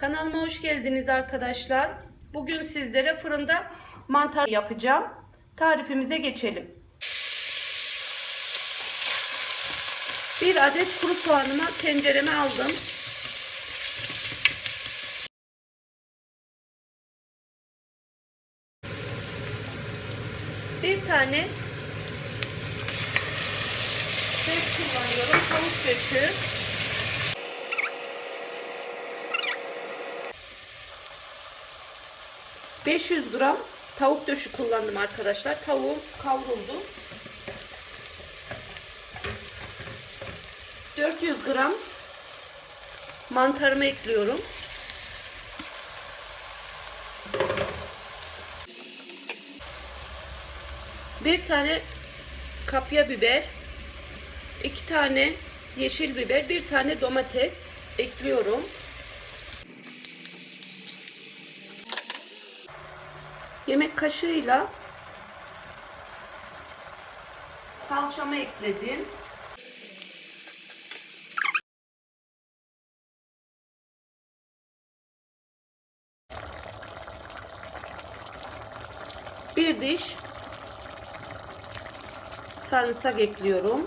Kanalıma hoş geldiniz arkadaşlar. Bugün sizlere fırında mantar yapacağım. Tarifimize geçelim. Bir adet kuru soğanımı tencereme aldım. Bir tane bez kullanıyorum. Tavuk göğsü. ...500 gram tavuk döşü kullandım arkadaşlar. Tavuğum kavruldu. 400 gram mantarımı ekliyorum. Bir tane kapya biber, iki tane yeşil biber, bir tane domates ekliyorum. Yemek kaşığıyla salçamı ekledim. Bir diş sarımsak ekliyorum.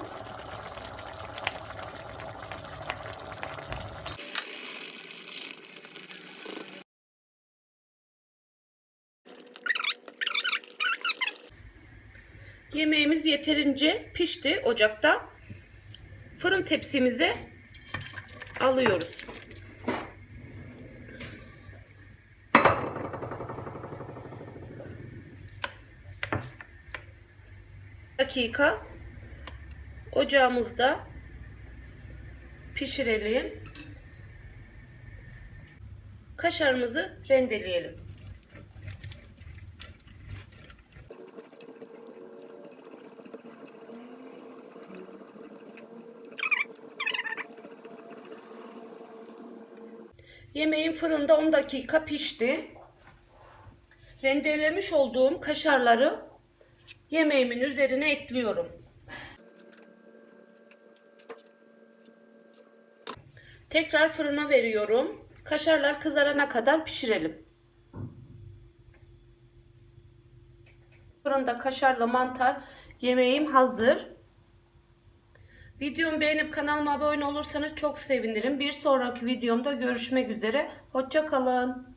Yemeğimiz yeterince pişti ocakta. Fırın tepsimize alıyoruz. dakika ocağımızda pişirelim. Kaşarımızı rendeleyelim. Yemeğim fırında 10 dakika pişti. Rendelemiş olduğum kaşarları yemeğimin üzerine ekliyorum. Tekrar fırına veriyorum. Kaşarlar kızarana kadar pişirelim. Fırında kaşarla mantar yemeğim hazır. Videomu beğenip kanalıma abone olursanız çok sevinirim. Bir sonraki videomda görüşmek üzere. Hoşça kalın.